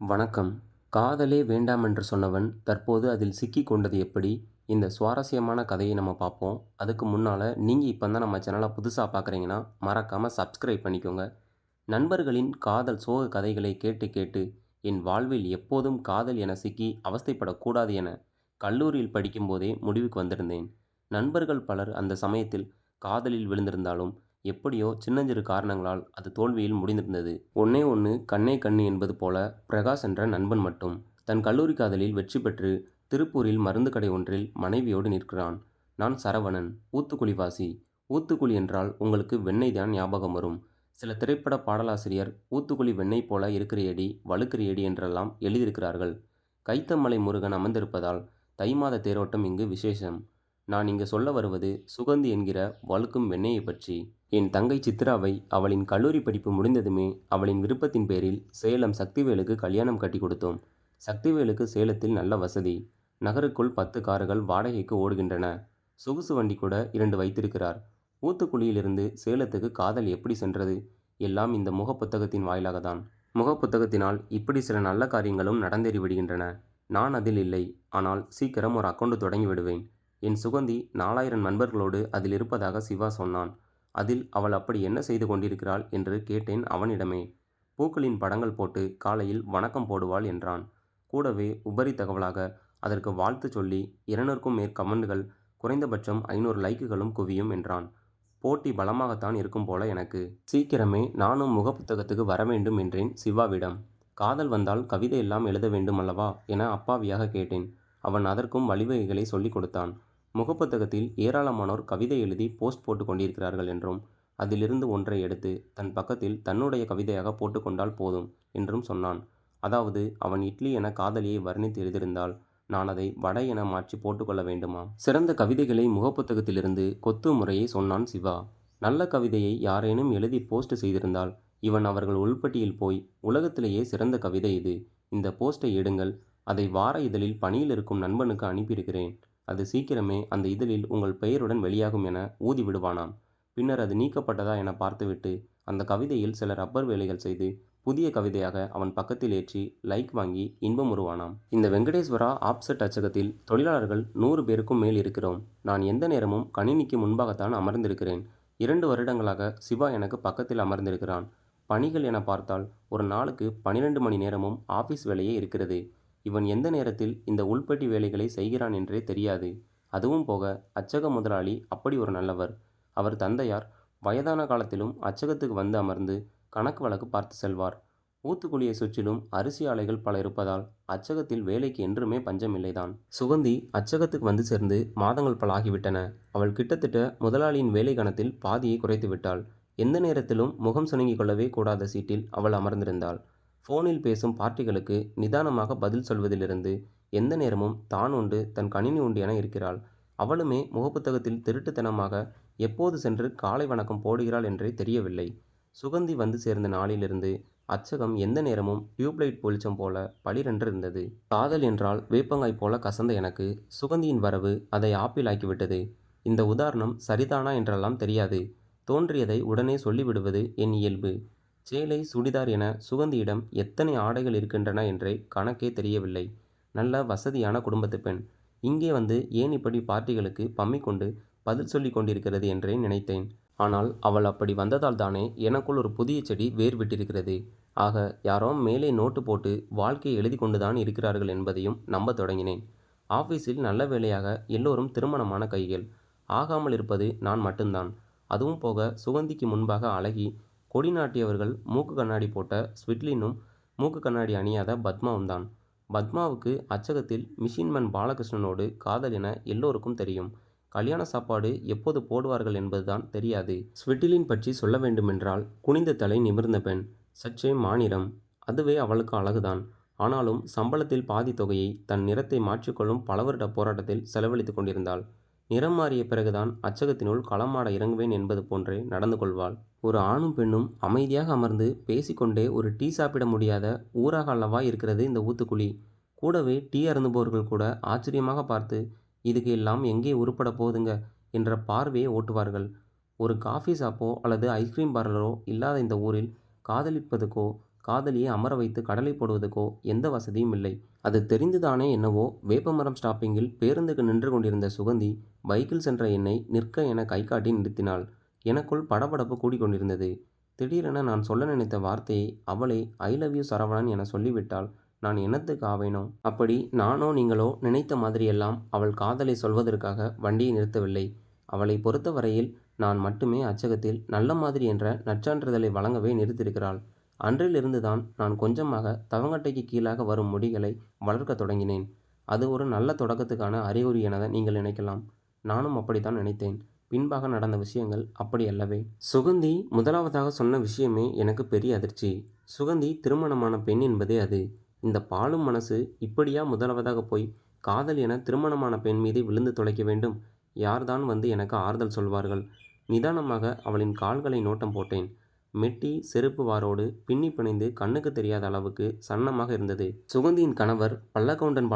வணக்கம். காதலே வேண்டாம் என்று சொன்னவன் தற்போது அதில் சிக்கி கொண்டது எப்படி? இந்த சுவாரஸ்யமான கதையை நம்ம பார்ப்போம். அதுக்கு முன்னால் நீங்கள் இப்போ தான் நம்ம சேனலை புதுசாக பார்க்குறீங்கன்னா மறக்காமல் சப்ஸ்கிரைப் பண்ணிக்கோங்க. நண்பர்களின் காதல் சோக கதைகளை கேட்டு கேட்டு என் வாழ்வில் எப்போதும் காதல் என சிக்கி அவஸ்தைப்படக்கூடாது என கல்லூரியில் படிக்கும்போதே முடிவுக்கு வந்திருந்தேன். நண்பர்கள் பலர் அந்த சமயத்தில் காதலில் விழுந்திருந்தாலும் எப்படியோ சின்னஞ்சிறு காரணங்களால் அது தோல்வியில் முடிந்திருந்தது. ஒன்னே ஒன்று கண்ணே கண்ணு என்பது போல பிரகாஷ் என்ற நண்பன் மட்டும் தன் கல்லூரி காதலில் வெற்றி பெற்று திருப்பூரில் மருந்து கடை ஒன்றில் மனைவியோடு நிற்கிறான். நான் சரவணன் ஊத்துக்குழிவாசி ஊத்துக்குழி என்றால் உங்களுக்கு வெண்ணெய் தான் ஞாபகம் வரும். சில திரைப்பட பாடலாசிரியர் ஊத்துக்குழி வெண்ணெய் போல இருக்கிறியடி வழுக்கிறியடி என்றெல்லாம் எழுதியிருக்கிறார்கள். கைத்தமலை முருகன் அமர்ந்திருப்பதால் தை மாத தேரோட்டம் இங்கு விசேஷம். நான் இங்கு சொல்ல வருவது சுகந்தி என்கிற வழுக்கும் வெண்ணையை பற்றி. என் தங்கை சித்ராவை அவளின் கல்லூரி படிப்பு முடிந்ததுமே அவளின் விருப்பத்தின் பேரில் சேலம் சக்திவேலுக்கு கல்யாணம் கட்டி கொடுத்தோம். சக்திவேலுக்கு சேலத்தில் நல்ல வசதி. நகருக்குள் பத்து கார்கள் வாடகைக்கு ஓடுகின்றன. சொகுசு வண்டி கூட இரண்டு வைத்திருக்கிறார். ஊத்துக்குழியிலிருந்து சேலத்துக்கு காதல் எப்படி சென்றது? எல்லாம் இந்த முகப்புத்தகத்தின் வாயிலாக தான் முகப்புத்தகத்தினால் இப்படி சில நல்ல காரியங்களும் நடந்தேறி விடுகின்றன. நான் அதில் இல்லை. ஆனால் சீக்கிரம் ஒரு அக்கௌண்ட் தொடங்கி விடுவேன். என் சுகந்தி நாலாயிரம் நண்பர்களோடு அதில் இருப்பதாக சிவா சொன்னான். அதில் அவள் அப்படி என்ன செய்து கொண்டிருக்கிறாள் என்று கேட்டேன் அவனிடமே. பூக்களின் படங்கள் போட்டு காலையில் வணக்கம் போடுவாள் என்றான். கூடவே உபரி தகவலாக அதற்கு வாழ்த்து சொல்லி இருநூறுக்கும் மேற் கமெண்டுகள் குறைந்தபட்சம் ஐநூறு லைக்குகளும் குவியும் என்றான். போட்டி பலமாகத்தான் இருக்கும் போல எனக்கு. சீக்கிரமே நானும் முகப்புத்தகத்துக்கு வர வேண்டும் என்றேன் சிவாவிடம். காதல் வந்தால் கவிதை எல்லாம் எழுத வேண்டும் அல்லவா என அப்பாவியாக கேட்டேன். அவன் அதற்கும் வழிவகைகளை சொல்லிக் கொடுத்தான். முகப்புத்தகத்தில் ஏராளமானோர் கவிதை எழுதி போஸ்ட் போட்டு கொண்டிருக்கிறார்கள் என்றும் அதிலிருந்து ஒன்றை எடுத்து தன் பக்கத்தில் தன்னுடைய கவிதையாக போட்டுக்கொண்டால் போதும் என்றும் சொன்னான். அதாவது அவன் இட்லி என காதலியை வர்ணித்து எழுதியிருந்தால் நான் அதை வடை என மாற்றி போட்டுக்கொள்ள வேண்டுமா? சிறந்த கவிதைகளை முகப்புத்தகத்திலிருந்து கொத்து முறையை சொன்னான் சிவா. நல்ல கவிதையை யாரேனும் எழுதி போஸ்ட் செய்திருந்தால் இவன் அவர்கள் உள்பட்டியில் போய் உலகத்திலேயே சிறந்த கவிதை இது. இந்த போஸ்டை எடுங்கள் அதை வார இதழில் பணியில் இருக்கும் நண்பனுக்கு அனுப்பியிருக்கிறேன். அது சீக்கிரமே அந்த இதழில் உங்கள் பெயருடன் வெளியாகும் என ஊதி விடுவானாம். பின்னர் அது நீக்கப்பட்டதா என பார்த்துவிட்டு அந்த கவிதையில் சில ரப்பர் வேலைகள் செய்து புதிய கவிதையாக அவன் பக்கத்தில் ஏற்றி லைக் வாங்கி இன்பம் உருவானாம். இந்த வெங்கடேஸ்வரா ஆப்செட் அச்சகத்தில் தொழிலாளர்கள் நூறு பேருக்கும் மேல் இருக்கிறோம். நான் எந்த நேரமும் கணினிக்கு முன்பாகத்தான் அமர்ந்திருக்கிறேன். இரண்டு வருடங்களாக சிவா எனக்கு பக்கத்தில் அமர்ந்திருக்கிறான். பணிகள் என பார்த்தால் ஒரு நாளுக்கு பனிரெண்டு மணி நேரமும் ஆஃபீஸ் வேலையே இருக்கிறது. இவன் எந்த நேரத்தில் இந்த உள்பட்டி வேலைகளை செய்கிறான் என்றே தெரியாது. அதுவும் போக அச்சக முதலாளி அப்படி ஒரு நல்லவர். அவர் தந்தையார் வயதான காலத்திலும் அச்சகத்துக்கு வந்து அமர்ந்து கணக்கு வழக்கு பார்த்து செல்வார். ஊத்துக்குழியை சுற்றிலும் அரிசி ஆலைகள் பல இருப்பதால் அச்சகத்தில் வேலைக்கு என்றுமே பஞ்சமில்லைதான் சுகந்தி அச்சகத்துக்கு வந்து சேர்ந்து மாதங்கள் பல ஆகிவிட்டன. அவள் கிட்டத்தட்ட முதலாளியின் வேலை கணத்தில் பாதியை குறைத்து விட்டாள் எந்த நேரத்திலும் முகம் சுணங்கிக் கொள்ளவே கூடாத சீட்டில் அவள் அமர்ந்திருந்தாள். ஃபோனில் பேசும் பார்ட்டிகளுக்கு நிதானமாக பதில் சொல்வதிலிருந்து எந்த நேரமும் தான் உண்டு தன் கணினி உண்டு என இருக்கிறாள். அவளுமே முகப்புத்தகத்தில் திருட்டுத்தனமாக எப்போது சென்று காலை வணக்கம் போடுகிறாள் என்றே தெரியவில்லை. சுகந்தி வந்து சேர்ந்த நாளிலிருந்து அச்சகம் எந்த நேரமும் டியூப்லைட் வெளிச்சம் போல பளிரென்று இருந்தது. காதல் என்றால் வேப்பங்காய் போல கசந்த எனக்கு. சுகந்தியின் வரவு அதை ஆப்பிள் ஆக்கிவிட்டது இந்த உதாரணம் சரிதானா என்றெல்லாம் தெரியாது. தோன்றியதை உடனே சொல்லிவிடுவது என் இயல்பு. சேலை சுடிதார் என சுகந்தியிடம் எத்தனை ஆடைகள் இருக்கின்றன என்றே கணக்கே தெரியவில்லை. நல்ல வசதியான குடும்பத்து பெண். இங்கே வந்து ஏன் இப்படி பார்ட்டிகளுக்கு பம்மிக்கொண்டு பதில் சொல்லி கொண்டிருக்கிறது என்றே நினைத்தேன். ஆனால் அவள் அப்படி வந்ததால் தானே எனக்குள் ஒரு புதிய செடி வேர் விட்டிருக்கிறது ஆக யாரோ மேலே நோட்டு போட்டு வாழ்க்கையை எழுதி கொண்டுதான் இருக்கிறார்கள் என்பதையும் நம்ப தொடங்கினேன். ஆஃபீஸில் நல்ல வேலையாக எல்லோரும் திருமணமான கைகள். ஆகாமல் இருப்பது நான் மட்டும்தான். அதுவும் போக சுகந்திக்கு முன்பாக அழகி கொடி நாட்டியவர்கள் மூக்கு கண்ணாடி போட்ட ஸ்விட்லினும் மூக்கு கண்ணாடி அணியாத பத்மாவும் தான் பத்மாவுக்கு அச்சகத்தில் மிஷின்மேன் பாலகிருஷ்ணனோடு காதல் என எல்லோருக்கும் தெரியும். கல்யாண சாப்பாடு எப்போது போடுவார்கள் என்பதுதான் தெரியாது. ஸ்விட்டிலின் பற்றி சொல்ல வேண்டுமென்றால் குனிந்த தலை நிமிர்ந்த பெண் சற்றே மாநிறம் அதுவே அவளுக்கு அழகுதான். ஆனாலும் சம்பளத்தில் பாதி தொகையை தன் நிறத்தை மாற்றிக்கொள்ளும் பல வருட போராட்டத்தில் செலவழித்து கொண்டிருந்தாள். நிறம் மாறிய பிறகுதான் அச்சகத்தினுள் களமாட இறங்குவேன் என்பது போன்றே நடந்து கொள்வாள். ஒரு ஆணும் பெண்ணும் அமைதியாக அமர்ந்து பேசிக்கொண்டே ஒரு டீ சாப்பிட முடியாத ஊராக அல்லவா இருக்கிறது இந்த ஊத்துக்குழி. கூடவே டீ அருந்துபவர்கள் கூட ஆச்சரியமாக பார்த்து இதுக்கு எல்லாம் எங்கே உருப்பட போகுதுங்க? என்ற பார்வையை ஓட்டுவார்கள். ஒரு காஃபி ஷாப்போ அல்லது ஐஸ்கிரீம் பார்லரோ இல்லாத இந்த ஊரில் காதலிப்பதுக்கோ காதலியை அமர வைத்து கடலை போடுவதுக்கோ எந்த வசதியும் இல்லை. அது தெரிந்துதானே என்னவோ வேப்பமரம் ஸ்டாப்பிங்கில் பேருந்துக்கு நின்று கொண்டிருந்த சுகந்தி பைக்கில் சென்ற என்னை நிற்க என கை காட்டி நிறுத்தினாள். எனக்குள் படபடப்பு கூடிக்கொண்டிருந்தது திடீரென நான் சொல்ல நினைத்த வார்த்தையை அவளே ஐ லவ் யூ சரவணன் என சொல்லிவிட்டால் நான் என்னத்துக்கு ஆவேனோ? அப்படி நானோ நீங்களோ நினைத்த மாதிரியெல்லாம் அவள் காதலை சொல்வதற்காக வண்டியை நிறுத்தவில்லை. அவளை பொறுத்தவரையில் நான் மட்டுமே அச்சகத்தில் நல்ல மாதிரி என்ற நற்சான்றிதழை வழங்கவே நிறுத்தியிருக்கிறாள். அன்றிலிருந்து தான் நான் கொஞ்சமாக தவங்கட்டைக்கு கீழாக வரும் முடிகளை வளர்க்கத் தொடங்கினேன். அது ஒரு நல்ல தொடக்கத்துக்கான அறிகுறி என நீங்கள் நினைக்கலாம். நானும் அப்படித்தான் நினைத்தேன். பின்பாக நடந்த விஷயங்கள் அப்படி அல்லவே சுகந்தி முதலாவதாக சொன்ன விஷயமே எனக்கு பெரிய அதிர்ச்சி. சுகந்தி திருமணமான பெண் என்பதே அது. இந்த பாலும் மனசு இப்படியா முதலாவதாக போய் காதல் என திருமணமான பெண் மீது விழுந்து தொலைக்க வேண்டும்? யார்தான் வந்து எனக்கு ஆறுதல் சொல்வார்கள்? நிதானமாக அவளின் கால்களை நோட்டம் போட்டேன். மெட்டி செருப்பு வாரோடு பின்னி பிணைந்து கண்ணுக்கு தெரியாத அளவுக்கு சன்னமாக இருந்தது. சுகந்தியின் கணவர் பல்லக்கவுண்டன்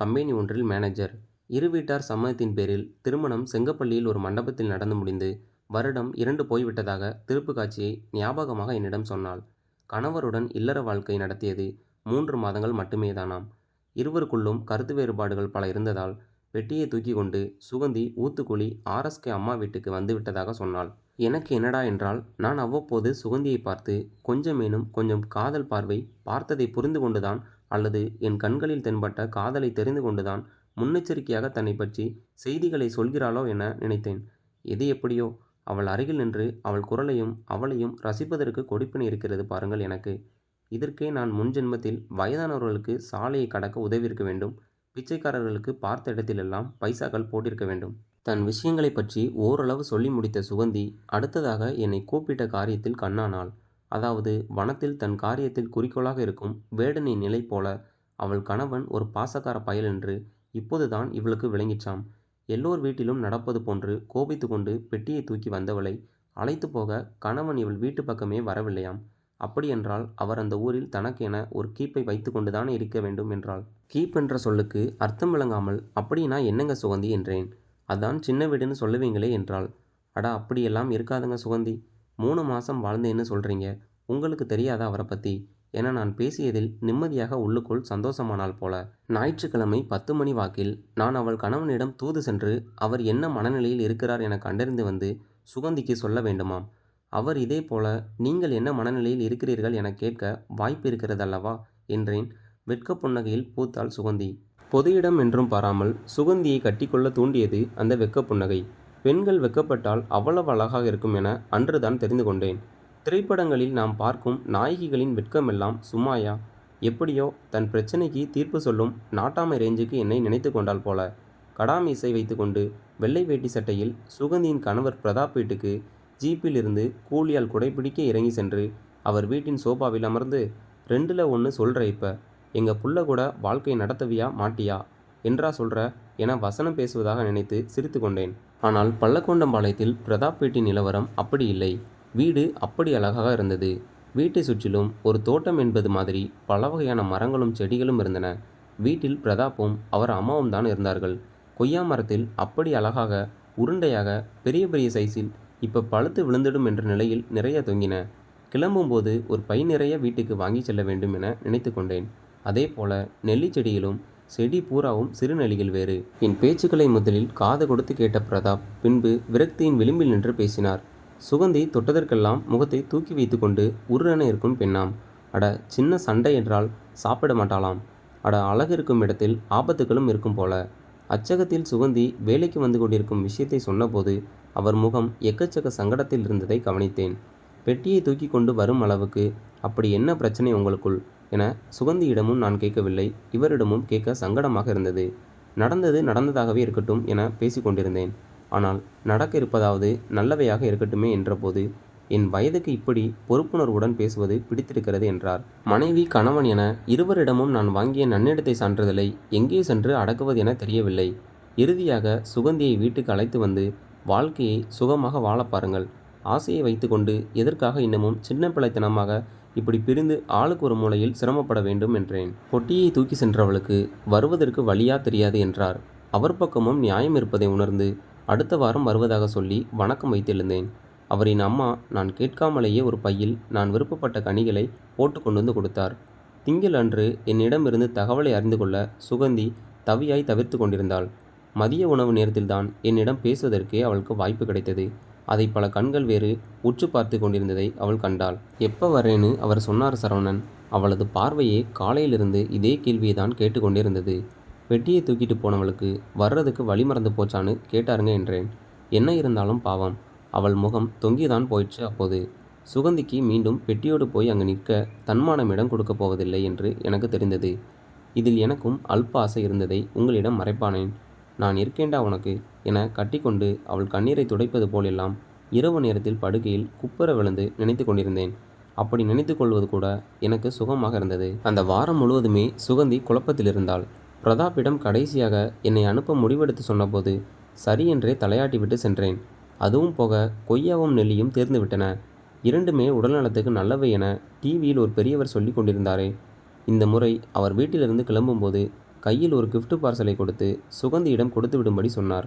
கம்பெனி ஒன்றில் மேனேஜர். இரு வீட்டார் சம்மதத்தின் பேரில் திருமணம் செங்கப்பள்ளியில் ஒரு மண்டபத்தில் நடந்து முடிந்து வருடம் இரண்டு போய்விட்டதாக திருப்பு காட்சியை ஞாபகமாக என்னிடம் சொன்னாள். கணவருடன் இல்லற வாழ்க்கை நடத்தியது மூன்று மாதங்கள் மட்டுமே தானாம் இருவருக்குள்ளும் கருத்து வேறுபாடுகள் பல இருந்ததால் வெட்டியை தூக்கி கொண்டு சுகந்தி ஊத்துக்குழி ஆர்எஸ்கே அம்மா வீட்டுக்கு வந்துவிட்டதாக சொன்னாள். எனக்கு என்னடா என்றால் நான் அவ்வப்போது சுகந்தியை பார்த்து கொஞ்சமேனும் கொஞ்சம் காதல் பார்வை பார்த்ததை புரிந்து கொண்டுதான் அல்லது என் கண்களில் தென்பட்ட காதலை தெரிந்து கொண்டுதான் முன்னெச்சரிக்கையாக தன்னை பற்றி செய்திகளை சொல்கிறாளோ என நினைத்தேன். எது எப்படியோ அவள் அருகில் நின்று அவள் குரலையும் அவளையும் ரசிப்பதற்கு கொடுப்பினை இருக்கிறது பாருங்கள் எனக்கு. இதற்கே நான் முன்ஜென்மத்தில் வயதானவர்களுக்கு சாலையை கடக்க உதவியிருக்க வேண்டும். பிச்சைக்காரர்களுக்கு பார்த்த இடத்திலெல்லாம் பைசாக்கள் போட்டிருக்க வேண்டும். தன் விஷயங்களை பற்றி ஓரளவு சொல்லி முடித்த சுகந்தி அடுத்ததாக என்னை கூப்பிட்ட காரியத்தில் கண்ணானாள். அதாவது வனத்தில் தன் காரியத்தில் குறிக்கோளாக இருக்கும் வேடனின் நிலை போல அவள் கணவன் ஒரு பாசக்கார பயல் என்று இப்போதுதான் இவளுக்கு விளங்கிச்சாம். எல்லோர் வீட்டிலும் நடப்பது போன்று கோபித்து கொண்டு பெட்டியை தூக்கி வந்தவளை அழைத்து போக கணவன் இவள் வீட்டு பக்கமே வரவில்லையாம். அப்படியென்றால் அவர் அந்த ஊரில் தனக்கென ஒரு கீப்பை வைத்து கொண்டுதானே இருக்க வேண்டும் என்றாள். கீப் என்ற சொல்லுக்கு அர்த்தம் விளங்காமல் அப்படின்னா என்னங்க சுகந்தி? என்றேன். அதான் சின்ன வீடுன்னு சொல்லுவீங்களே என்றாள். அடா அப்படியெல்லாம் இருக்காதுங்க சுகந்தி. மூணு மாதம் வாழ்ந்தேன்னு சொல்கிறீங்க உங்களுக்கு தெரியாதா அவரை பற்றி என நான் பேசியதில் நிம்மதியாக உள்ளுக்குள் சந்தோஷமானால் போல. ஞாயிற்றுக்கிழமை பத்து மணி வாக்கில் நான் அவள் கணவனிடம் தூது சென்று அவர் என்ன மனநிலையில் இருக்கிறார் என கண்டறிந்து வந்து சுகந்திக்கு சொல்ல வேண்டுமாம். அவர் இதே போல நீங்கள் என்ன மனநிலையில் இருக்கிறீர்கள் என கேட்க வாய்ப்பு இருக்கிறதல்லவா? என்றேன். வெட்க புன்னகையில் பூத்தாள் சுகந்தி. பொது இடம் என்றும் பாராமல் சுகந்தியை கட்டிக்கொள்ள தூண்டியது அந்த வெக்க புன்னகை. பெண்கள் வெக்கப்பட்டால் அவ்வளவு அழகாக இருக்கும் என அன்றுதான் தெரிந்து கொண்டேன். திரைப்படங்களில் நாம் பார்க்கும் நாயகிகளின் வெட்கமெல்லாம் சும்மாயா? எப்படியோ தன் பிரச்சனைக்கு தீர்ப்பு சொல்லும் நாட்டாமை ரேஞ்சுக்கு என்னை நினைத்து கொண்டால் போல. கடாமீசை வைத்துக்கொண்டு வெள்ளை வேட்டி சட்டையில் சுகந்தியின் கணவர் பிரதாப் வீட்டுக்கு ஜீப்பில் இருந்து கூலியால் குடைப்பிடிக்க இறங்கி சென்று அவர் வீட்டின் சோபாவில் அமர்ந்து ரெண்டில் ஒன்று சொல்கிற இப்போ. எங்கள் புள்ள கூட வாழ்க்கை நடத்தவியா மாட்டியா? என்றா சொல்கிற என வசனம் பேசுவதாக நினைத்து சிரித்து கொண்டேன். ஆனால் பள்ளக்கொண்டம்பாளையத்தில் பிரதாப் வீட்டின் நிலவரம் அப்படி இல்லை. வீடு அப்படி அழகாக இருந்தது. வீட்டை சுற்றிலும் ஒரு தோட்டம் என்பது மாதிரி பல வகையான மரங்களும் செடிகளும் இருந்தன. வீட்டில் பிரதாப்பும் அவர் அம்மாவும் தான் இருந்தார்கள். கொய்யா மரத்தில் அப்படி அழகாக உருண்டையாக பெரிய பெரிய சைஸில் இப்போ பழுத்து விழுந்துடும் என்ற நிலையில் நிறைய தொங்கின. கிளம்பும்போது ஒரு பை நிறைய வீட்டுக்கு வாங்கி செல்ல வேண்டும் என நினைத்து கொண்டேன். அதே போல நெல்லி செடியிலும் செடி பூராவும் சிறுநெல்லிகள் வேறு. என் பேச்சுக்களை முதலில் காது கொடுத்து கேட்ட பிரதாப் பின்பு விரக்தியின் விளிம்பில் நின்று பேசினார். சுகந்தி தொட்டதற்கெல்லாம் முகத்தை தூக்கி வைத்து கொண்டு உருரென இருக்கும் பெண்ணாம். அட சின்ன சண்டை என்றால் சாப்பிட மாட்டாளாம். அட அழகு இருக்கும் இடத்தில் ஆபத்துகளும் இருக்கும் போல. அச்சகத்தில் சுகந்தி வேலைக்கு வந்து கொண்டிருக்கும் விஷயத்தை சொன்னபோது அவர் முகம் எக்கச்சக்க சங்கடத்தில் இருந்ததை கவனித்தேன். பெட்டியை தூக்கி கொண்டு வரும் அளவுக்கு அப்படி என்ன பிரச்சனை உங்களுக்குள்? என சுகந்தியிடமும் நான் கேட்கவில்லை. இவரிடமும் கேட்க சங்கடமாக இருந்தது. நடந்தது நடந்ததாகவே இருக்கட்டும் என பேசிக்கொண்டிருந்தேன் ஆனால் நடக்க இருப்பதாவது நல்லவையாக இருக்கட்டுமே என்றபோது என் வயதுக்கு இப்படி பொறுப்புணர்வுடன் பேசுவது பிடித்திருக்கிறது என்றார். மனைவி கணவன் என இருவரிடமும் நான் வாங்கிய நன்னிடத்தை சான்றிதழை எங்கே சென்று அடக்குவது என தெரியவில்லை. இறுதியாக சுகந்தியை வீட்டுக்கு அழைத்து வந்து வாழ்க்கையை சுகமாக வாழ பாருங்கள். ஆசையை வைத்துக்கொண்டு எதற்காக இன்னமும் சின்ன பிள்ளைத்தனமாக இப்படி பிரிந்து ஆளுக்கு ஒரு மூலையில் சிரமப்பட வேண்டும் என்றேன் பொட்டியை தூக்கி சென்றவளுக்கு வருவதற்கு வழியா தெரியாது என்றார் அவர் பக்கமும் நியாயம் இருப்பதை உணர்ந்து அடுத்த வாரம் வருவதாக சொல்லி வணக்கம் வைத்திருந்தேன் அவரின் அம்மா நான் கேட்காமலேயே ஒரு பையில் நான் விருப்பப்பட்ட கனிகளை போட்டு கொண்டு வந்து கொடுத்தார். திங்கள் அன்று என்னிடமிருந்து தகவலை அறிந்து கொள்ள சுகந்தி தவியாய் தவிர்த்துக் கொண்டிருந்தாள். மதிய உணவு நேரத்தில்தான் என்னிடம் பேசுவதற்கே அவளுக்கு வாய்ப்பு கிடைத்தது. அதை பல கண்கள் வேறு உற்று பார்த்து கொண்டிருந்ததை அவள் கண்டாள். எப்போ வர்றேன்னு அவர் சொன்னார் சரவணன். அவளது பார்வையே காலையிலிருந்து இதே கேள்வியை தான் கேட்டுக்கொண்டிருந்தது பெட்டியை தூக்கிட்டு போனவளுக்கு வர்றதுக்கு வழி மறந்து போச்சான்னு கேட்டாருங்க என்றேன். என்ன இருந்தாலும் பாவம். அவள் முகம் தொங்கிதான் போயிடுச்சு அப்போது. சுகந்திக்கு மீண்டும் பெட்டியோடு போய் அங்கு நிற்க தன்மானம் இடம் கொடுக்கப் போவதில்லை என்று எனக்கு தெரிந்தது. இதில் எனக்கும் அல்ப ஆசை இருந்ததை உங்களிடம் மறைப்பானேன். நான் இருக்கேன்டா உனக்கு என கட்டிக்கொண்டு அவள் கண்ணீரை துடைப்பது போலெல்லாம் இரவு நேரத்தில் படுக்கையில் குப்புற விழுந்து நினைத்து கொண்டிருந்தேன். அப்படி நினைத்து கொள்வது கூட எனக்கு சுகமாக இருந்தது. அந்த வாரம் முழுவதுமே சுகந்தி குழப்பத்தில் இருந்தாள் பிரதாப்பிடம் கடைசியாக என்னை அனுப்ப முடிவெடுத்து சொன்னபோது சரி என்றே தலையாட்டிவிட்டு சென்றேன். அதுவும் போக கொய்யாவும் நெல்லியும் தேர்ந்துவிட்டன இரண்டுமே உடல்நலத்துக்கு நல்லவை என டிவியில் ஒரு பெரியவர் சொல்லிக் கொண்டிருந்தாரே. இந்த முறை அவர் வீட்டிலிருந்து கிளம்பும்போது கையில் ஒரு கிஃப்ட் பார்சலை கொடுத்து சுகந்தியிடம் கொடுத்து விடும்படி சொன்னார்.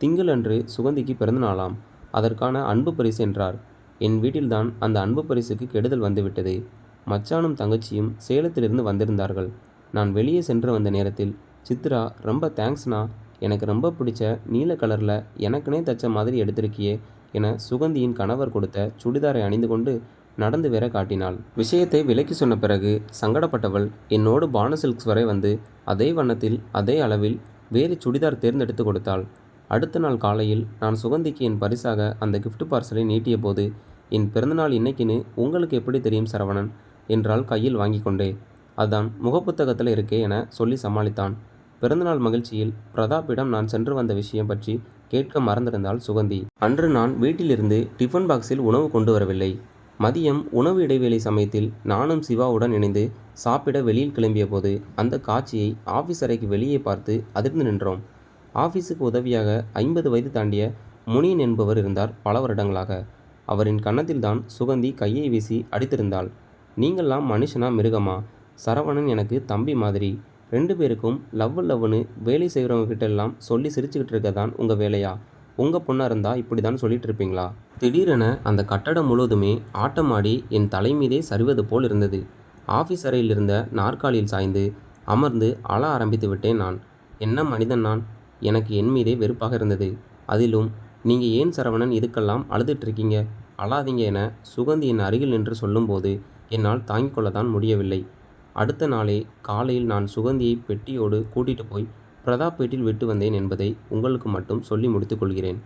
திங்களன்று சுகந்திக்கு பிறந்தநாளாம் அதற்கான அன்பு பரிசு என்றார். என் வீட்டில்தான் அந்த அன்பு பரிசுக்கு கெடுதல் வந்துவிட்டது. மச்சானும் தங்கச்சியும் சேலத்திலிருந்து வந்திருந்தார்கள். நான் வெளியே சென்று வந்த நேரத்தில் சித்ரா ரொம்ப தேங்க்ஸ்ணா எனக்கு ரொம்ப பிடிச்ச நீல கலரில் எனக்குனே தச்ச மாதிரி எடுத்திருக்கியே என சுகந்தியின் கணவர் கொடுத்த சுடிதாரை அணிந்து கொண்டு நடந்து வேற காட்டினாள். விஷயத்தை விலக்கி சொன்ன பிறகு சங்கடப்பட்டவள் என்னோடு பான சில்க்ஸ் வரை வந்து அதே வண்ணத்தில் அதே அளவில் வேறு சுடிதார் தேர்ந்தெடுத்து கொடுத்தாள். அடுத்த நாள் காலையில் நான் சுகந்திக்கு என் பரிசாக அந்த கிஃப்ட் பார்சலை நீட்டியபோது என் பிறந்தநாள் இன்னைக்குன்னு உங்களுக்கு எப்படி தெரியும் சரவணன் என்றால் கையில் வாங்கிக் கொண்டே. அதான் முகப்புத்தகத்தில் இருக்கே என சொல்லி சமாளித்தான். பிறந்தநாள் மகிழ்ச்சியில் பிரதாப்பிடம் நான் சென்று வந்த விஷயம் பற்றி கேட்க மறந்திருந்தாள் சுகந்தி. அன்று நான் வீட்டிலிருந்து டிஃபன் பாக்ஸில் உணவு கொண்டு வரவில்லை. மதியம் உணவு இடைவேளை சமயத்தில் நானும் சிவாவுடன் இணைந்து சாப்பிட வெளியில் கிளம்பியபோது அந்த காட்சியை ஆஃபீஸ் அறைக்கு வெளியே பார்த்து அதிர்ந்து நின்றோம். ஆஃபீஸுக்கு உதவியாக ஐம்பது வயது தாண்டிய முனியன் என்பவர் இருந்தார் பல வருடங்களாக. அவரின் கன்னத்தில்தான் சுகந்தி கையை வீசி அடித்திருந்தாள். நீங்கள்லாம் மனுஷனா மிருகமா? சரவணன் எனக்கு தம்பி மாதிரி. ரெண்டு பேருக்கும் லவ் லவ்வுன்னு வேலை செய்கிறவங்க கிட்டெல்லாம் சொல்லி சிரிச்சுக்கிட்டு இருக்க தான் வேலையா? உங்கள் பொண்ணாக இருந்தால் இப்படி தான் சொல்லிட்டு இருப்பீங்களா? திடீரென அந்த கட்டடம் முழுவதுமே ஆட்டமாடி என் தலைமீதே சரிவது போல் இருந்தது. ஆஃபீஸ் அறையில் இருந்த நாற்காலியில் சாய்ந்து அமர்ந்து அழ ஆரம்பித்து விட்டேன் நான். என்ன மனிதன் நான்? எனக்கு என் மீதே வெறுப்பாக இருந்தது. அதிலும் நீங்கள் ஏன் சரவணன் இதுக்கெல்லாம் அழுதுட்டிருக்கீங்க? அழாதீங்க என சுகந்தி என் அருகில் நின்று சொல்லும்போது என்னால் தாங்கிக் கொள்ளத்தான் முடியவில்லை. அடுத்த நாளே காலையில் நான் சுகந்தியை பெட்டியோடு கூட்டிகிட்டு போய் பிரதாப் வீட்டில் விட்டு வந்தேன் என்பதை உங்களுக்கு மட்டும் சொல்லி முடித்துக் கொள்கிறேன்.